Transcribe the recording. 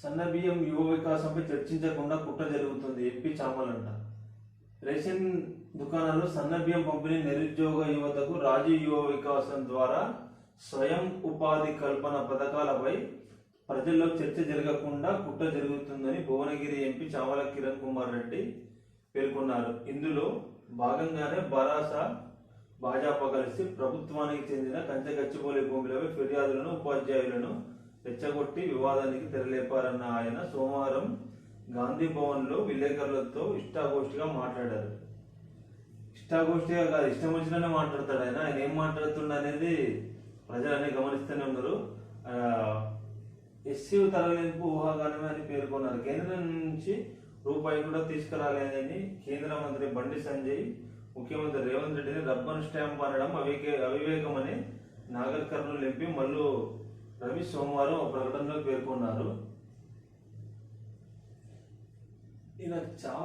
సన్న బియ్యం యువ వికాసంపై చర్చించకుండా కుట్ర జరుగుతుంది ఎంపీ చామలంట. రేషన్ దుకాణాల్లో సన్న బియ్యం పంపిణీ నిరుద్యోగ యువతకు రాజీవ్ యువ వికాసం ద్వారా స్వయం ఉపాధి కల్పన పథకాలపై ప్రజల్లో చర్చ జరగకుండా కుట్ర జరుగుతుందని భువనగిరి ఎంపీ చామల కిరణ్ కుమార్ రెడ్డి పేర్కొన్నారు. ఇందులో భాగంగానే బరాసా భాజపా కలిసి ప్రభుత్వానికి చెందిన కంచె గచ్చిపోలే భూములపై ఫిర్యాదులను ఉపాధ్యాయులను రెచ్చగొట్టి వివాదానికి తెరలేపారన్న ఆయన సోమవారం గాంధీ భవన్లో విలేకరులతో ఇష్టాగోష్ఠిగా మాట్లాడారు. ఇష్టాగోష్ఠిగా కాదు ఇష్టం వచ్చిననే మాట్లాడతాడు ఆయన. ఆయన ఏం మాట్లాడుతుండ అనేది ప్రజలన్నీ గమనిస్తూనే ఉన్నారు. ఎస్సీ తరలింపు ఊహాగానమే అని పేర్కొన్నారు. కేంద్రం నుంచి రూపాయి కూడా తీసుకురాలేదని కేంద్ర మంత్రి బండి సంజయ్ ముఖ్యమంత్రి రేవంత్ రెడ్డిని రబ్బన్ స్టాంప్ అనడం అవికే అవివేకమని నాగర్ కర్నూలు ఎంపీ మల్లు రవి సోమవారం ఒక ప్రకటనలో పేర్కొన్నారు. ఇలా చాలా